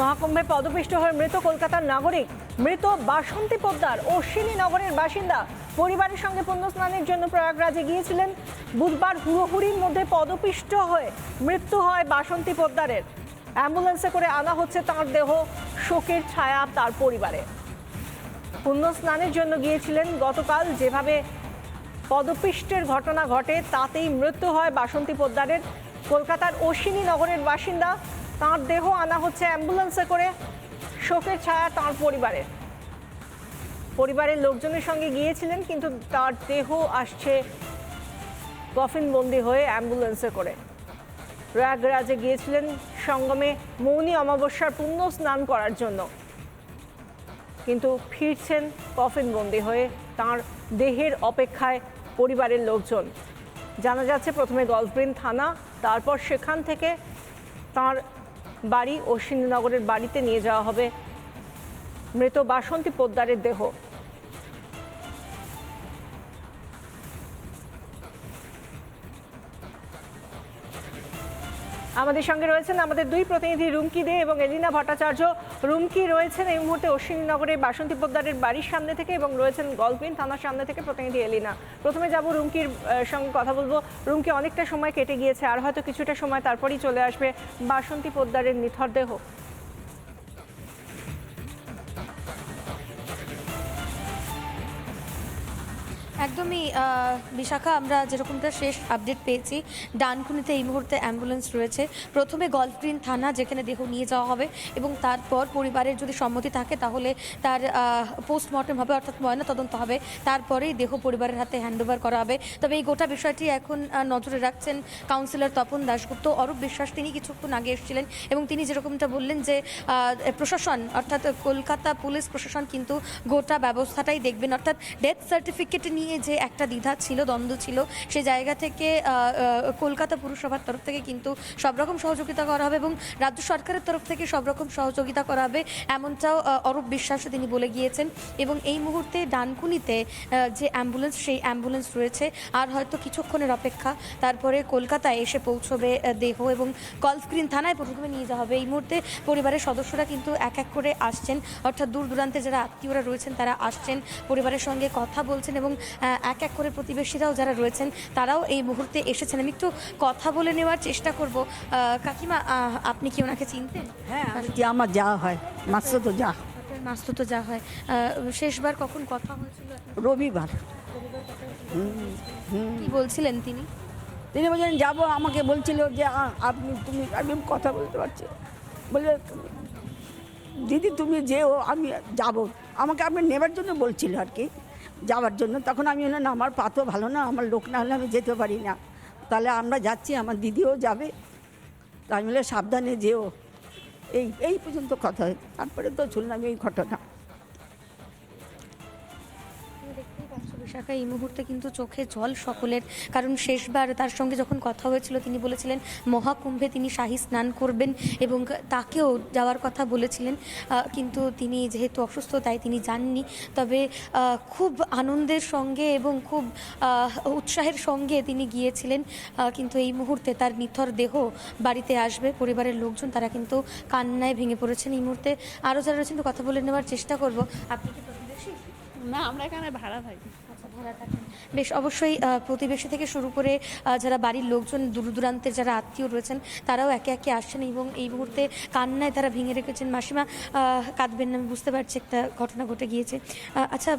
মহাকুম্ভে পদপিষ্ট হয়ে মৃত কলকাতার নাগরিক, মৃত বাসন্তী পোদ্দার অশ্বিনী নগরের বাসিন্দা, পরিবারের সঙ্গে পুণ্যস্নানের জন্য প্রয়াগরাজে গিয়েছিলেন। বুধবার হুড়োহুড়ির মধ্যে পদপিষ্ট হয়ে মৃত্যু হয় বাসন্তী পোদ্দারের। অ্যাম্বুলেন্সে করে আনা হচ্ছে তার দেহ, শোকের ছায়া তার পরিবারে। পুণ্য স্নানের জন্য গিয়েছিলেন। গতকাল যেভাবে পদপিষ্টের ঘটনা ঘটে, তাতেই মৃত্যু হয় বাসন্তী পোদ্দারের। কলকাতার অশ্বিনী নগরের বাসিন্দা তার দেহ আনা হচ্ছে অ্যাম্বুলেন্সে করে শোকের ছায়া তার পরিবারে পরিবারের লোকজনের সঙ্গে গিয়েছিলেন, কিন্তু তার দেহ আসছে কফিনবন্দি হয়ে অ্যাম্বুলেন্সে করে। প্রয়াগরাজে গিয়েছিলেন সঙ্গমে মৌনী অমাবস্যার পুণ্য স্নান করার জন্য। কিন্তু ফিরছেন কফিনবন্দি হয়ে তার দেহের অপেক্ষায় পরিবারের লোকজন। জানা যাচ্ছে প্রথমে গলফগ্রিন থানা, তারপর সেখান থেকে তার বাড়ি ও সিন্ধুনগরের বাড়িতে নিয়ে যাওয়া হবে। মৃত বাসন্তী পোদ্দারের দেহ। আমাদের সঙ্গে রয়েছেন আমাদের দুই প্রতিনিধি, রুমকি দে এবং এলিনা ভট্টাচার্য। রুমকি রয়েছেন এই মুহূর্তে অশ্বিনীনগরের বাসন্তী পোদ্দারের বাড়ির সামনে থেকে এবং রয়েছেন গলপিন থানার সামনে থেকে প্রতিনিধি এলিনা। প্রথমে যাব রুমকির সঙ্গে কথা বলব। রুমকি, অনেকটা সময় কেটে গিয়েছে, আর হয়তো কিছুটা সময় তারপরেই চলে আসবে বাসন্তী পোদ্দারের নিথর দেহ। একদমই বিশাখা, আমরা যেরকমটা শেষ আপডেট পেয়েছি, ডানকুনিতে এই মুহূর্তে অ্যাম্বুলেন্স রয়েছে। প্রথমে গল্ফগ্রিন থানা, যেখানে দেহ নিয়ে যাওয়া হবে এবং তারপর পরিবারের যদি সম্মতি থাকে, তাহলে তার পোস্টমর্টেম হবে, অর্থাৎ ময়না তদন্ত হবে। তারপরেই দেহ পরিবারের হাতে হ্যান্ডওভার করা হবে। তবে এই গোটা বিষয়টি এখন নজরে রাখছেন কাউন্সিলর তপন দাশগুপ্ত। অরূপ বিশ্বাস, তিনি কিছুক্ষণ আগে এসেছিলেন এবং তিনি যেরকমটা বললেন যে প্রশাসন, অর্থাৎ কলকাতা পুলিশ প্রশাসন কিন্তু গোটা ব্যবস্থাটাই দেখবেন। অর্থাৎ ডেথ সার্টিফিকেট নিয়ে যে একটা দ্বিধা ছিল, দ্বন্দ্ব ছিল সেই জায়গা থেকে কলকাতা পুরসভার তরফ থেকে কিন্তু সব রকম সহযোগিতা করা হবে এবং রাজ্য সরকারের তরফ থেকে সব রকম সহযোগিতা করা হবে এমনটাও অরূপ বিশ্বাস তিনি বলে গিয়েছেন। এবং এই মুহূর্তে ডানকুনিতে যে অ্যাম্বুলেন্স, সেই অ্যাম্বুলেন্স রয়েছে। আর হয়তো কিছুক্ষণের অপেক্ষা, তারপরে কলকাতায় এসে পৌঁছবে দেহ এবং গলফগ্রিন থানায় প্রথমে নিয়ে যাওয়া হবে। এই মুহূর্তে পরিবারের সদস্যরা কিন্তু এক এক করে আসছেন। অর্থাৎ দূর দূরান্তে যারা আত্মীয়রা রয়েছেন, তারা আসছেন। পরিবারের সঙ্গে কথা বলছেন এবং এক এক করে প্রতিবেশীরাও যারা রয়েছেন তারাও এই মুহূর্তে এসেছেন। আমি একটু কথা বলে নেওয়ার চেষ্টা করব। কাকিমা আপনি কি ওনাকে চিনতেন? হ্যাঁ আমার যা হয় মাত্র তো যা। মাস্ত তো যা হয়। শেষবার কখন কথা হয়েছিল? রবিবার। কি বলছিলেন তিনি? তিনি বলছেন যাব। আমাকে বলছিল যে আপনি তুমি আমি কথা বলতে পারছি। বলে দিদি তুমি যেও আমি যাব। আমাকে আপনি নেবার জন্য বলছিল আর কি। যাওয়ার জন্য, তখন আমি বললাম, না, আমার পা তো ভালো না, আমার লোক না হলে আমি যেতে পারি না। তাহলে আমরা যাচ্ছি, আমার দিদিও যাবে। তাই বলে সাবধানে যেও। এই এই পর্যন্ত কথা তারপরে তো শুনলাম এই ঘটনা। বিশাখা এই মুহূর্তে কিন্তু চোখে জল সকলের। কারণ শেষবার তার সঙ্গে যখন কথা হয়েছিল, তিনি বলেছিলেন, মহাকুম্ভে তিনি শাহী স্নান করবেন এবং তাকেও যাওয়ার কথা বলেছিলেন। কিন্তু তিনি যেহেতু অসুস্থ, তাই তিনি যাননি। তবে খুব আনন্দের সঙ্গে এবং খুব উৎসাহের সঙ্গে তিনি গিয়েছিলেন। কিন্তু এই মুহূর্তে তার নিথর দেহ বাড়িতে আসবে। পরিবারের লোকজন, তারা কিন্তু কান্নায় ভেঙে পড়েছেন এই মুহূর্তে। আরও যারা রয়েছেন কথা বলে নেওয়ার চেষ্টা করব। আপনি কি না, আমরা এখানে ভাড়া থাকি। বেশ, অবশ্যই প্রতিবেশী থেকে শুরু করে যারা বাড়ির লোকজন দূর দূরান্তের যারা আত্মীয় রয়েছেন, তারাও একে একে আসছেন এবং এই মুহূর্তে কান্নায় তারা ভেঙে রেখেছেন। মাসিমা কাঁদবেন না আমি বুঝতে পারছি একটা ঘটনা ঘটে গিয়েছে। আচ্ছা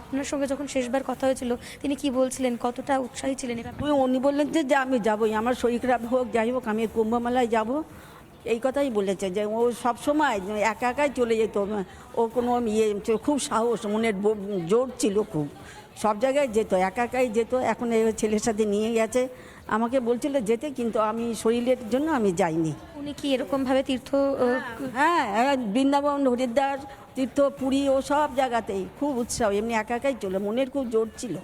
আপনার সঙ্গে যখন শেষবার কথা হয়েছিল, তিনি কি বলছিলেন? কতটা উৎসাহী ছিলেন উনি বললেন যে আমি যাবোই, আমার শরীর খারাপ হোক, যাই হোক, আমি কুম্ভ মেলায় যাব। এই কথাই বলেছে, যে ও সব সময় একা একাই চলে যেত। ও কোনো ইয়ে খুব সাহস, মনের জোর ছিল খুব। সব জায়গায় যেত একা একাই যেত। এখন এই ছেলের সাথে নিয়ে গেছে আমাকে বলছিল যেতে কিন্তু আমি শরীরের জন্য আমি যাইনি। উনি কি এরকম ভাবে তীর্থ হ্যাঁ হ্যাঁ, বৃন্দাবন হরিদ্বার তীর্থ পুরী ও সব জায়গাতেই খুব উৎসাহ। এমনি একা একাই চলে মনের খুব জোর ছিল।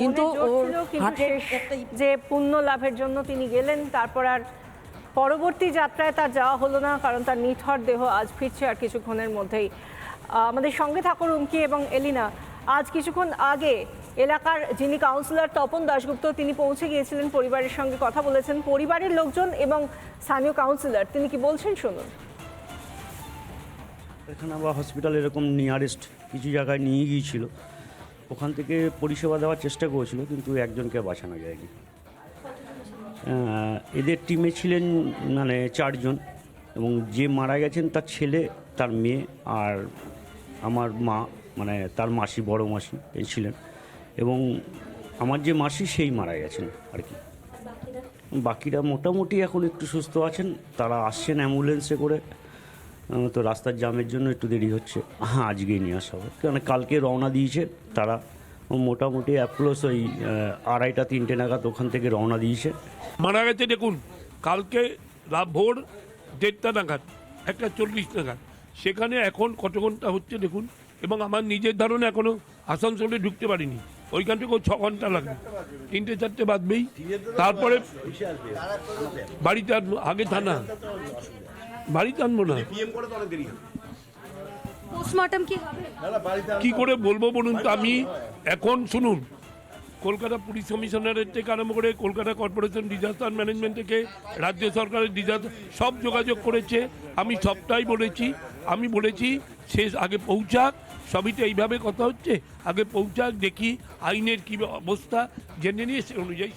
কিন্তু ওর হাটের যে পুণ্য লাভের জন্য তিনি গেলেন তারপর আর পরবর্তী যাত্রায় তার যাওয়া হলো না কারণ তার নিথর দেহ আজ ফিরছে আর কিছুক্ষণের মধ্যেই। আমাদের সঙ্গে থাকো রুমকি এবং এলিনা। আজ কিছুক্ষণ আগে এলাকার যিনি কাউন্সিলর তপন দাশগুপ্ত, তিনি পৌঁছে গিয়েছিলেন পরিবারের সঙ্গে কথা বলেছেন। পরিবারের লোকজন এবং স্থানীয় কাউন্সিলর তিনি কি বলছেন শুনুন। এখানে বা হসপিটাল এরকম নিয়ারেস্ট কিছু জায়গায় নিয়ে গিয়েছিল। ওখান থেকে পরিষেবা দেওয়ার চেষ্টা করেছিল, কিন্তু একজনকে বাঁচানো যায়নি। এদের টিমে ছিলেন মানে চারজন, এবং যে মারা গেছেন তার ছেলে, তার মেয়ে, আর আমার মা। মানে তার মাসি, বড় মাসি এই ছিলেন। এবং আমার যে মাসি সেই মারা গেছেন আর কি। বাকিরা মোটামুটি এখন একটু সুস্থ আছেন, তারা আসছেন অ্যাম্বুলেন্সে করে। তো রাস্তার জামের জন্য একটু দেরি হচ্ছে। হ্যাঁ আজকেই নিয়ে আসা হবে। কারণ কালকে রওনা দিয়েছে তারা। মোটামুটি অ্যাপ্রোস ওই আড়াইটা, তিনটে নাগাদ ওখান থেকে রওনা দিয়েছে। মারা গেছে দেখুন, কালকে রাত ভোর দেড়টা নাগাদ, একটা চল্লিশ নাগাদ। সেখানে এখন কত ঘণ্টা হচ্ছে দেখুন? এবং আমার নিজের ধারণা এখনও আসানসোলে ঢুকতে পারিনি। ওইখান থেকেও ছ ঘণ্টা লাগবে। তিনটে চারটে বাজবেই। তারপরে বাড়িতে আনব আগে থানা। বাড়িতে আনব না। পোস্টমর্টম কি কি করে বলব বলুন তো? আমি এখন শুনুন কলকাতা পুলিশ কমিশনারের থেকে আরম্ভ করে কলকাতা কর্পোরেশন ডিজাস্টার ম্যানেজমেন্ট থেকে রাজ্য সরকারের ডিজাস্টার সব যোগাযোগ করেছে। আমি সবটাই বলেছি। আমি বলেছি শেষ আগে পৌঁছাক সবই তো এইভাবে কথা হচ্ছে। আগে পৌঁছাক, দেখি আইনের কী অবস্থা, জেনে নিয়ে সে অনুযায়ী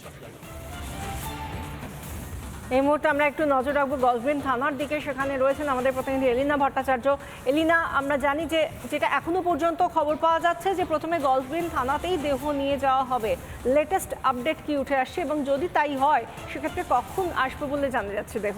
এই মুহূর্তে আমরা একটু নজর রাখব গলফগ্রিন থানার দিকে। সেখানে রয়েছেন আমাদের প্রতিনিধি এলিনা ভট্টাচার্য। এলিনা, আমরা জানি যে যেটা এখনও পর্যন্ত খবর পাওয়া যাচ্ছে যে প্রথমে গলফগ্রিন থানাতেই দেহ নিয়ে যাওয়া হবে। লেটেস্ট আপডেট কি উঠে আসছে এবং যদি তাই হয়, সেক্ষেত্রে কখন আসবে বলে জানা যাচ্ছে দেহ?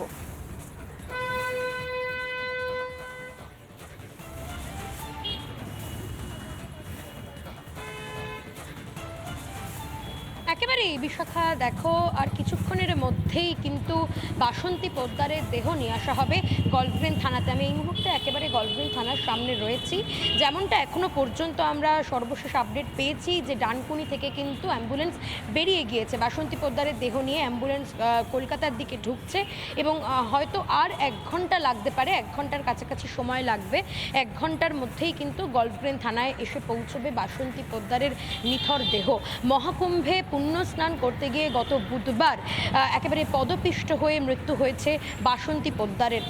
বিশাখা দেখো, আর কিছুক্ষণের মধ্যেই কিন্তু বাসন্তী পোদ্দারের দেহ নিয়ে আসা হবে গল্ফগ্রিন থানাতে। আমি এই মুহূর্তে একেবারে গল্ফগ্রিন থানার সামনে রয়েছি। যেমনটা এখনও পর্যন্ত আমরা সর্বশেষ আপডেট পেয়েছি যে ডানকুনি থেকে কিন্তু অ্যাম্বুলেন্স বেরিয়ে গিয়েছে। বাসন্তী পোদ্দারের দেহ নিয়ে অ্যাম্বুলেন্স কলকাতার দিকে ঢুকছে এবং হয়তো আর এক ঘণ্টা লাগতে পারে, এক ঘণ্টার কাছাকাছি সময় লাগবে। এক ঘণ্টার মধ্যেই কিন্তু গল্ফগ্রিন থানায় এসে পৌঁছবে বাসন্তী পোদ্দারের নিথর দেহ। মহাকুম্ভে পুণ্য স্নান করতে গিয়ে গত বুধবার একেবারে পদপিষ্ট হয়ে মৃত্যু হয়েছে বাসন্তী পোদ্দারের।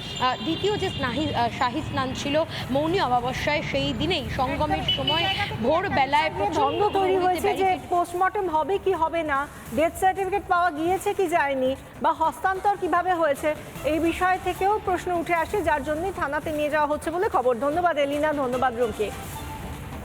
দ্বিতীয় যে স্নাহি শাহী স্নান ছিল মৌনী অমাবস্যায় সেই দিনেই সঙ্গমের সময় ভোরবেলায় দ্বন্দ্ব তৈরি হয়েছে যে পোস্টমর্টম হবে কি হবে না ডেথ সার্টিফিকেট পাওয়া গিয়েছে কি যায়নি বা হস্তান্তর কীভাবে হয়েছে এই বিষয় থেকেও প্রশ্ন উঠে আসে যার জন্যই থানাতে নিয়ে যাওয়া হচ্ছে বলে খবর। ধন্যবাদ এলিনা ধন্যবাদ রুমকে।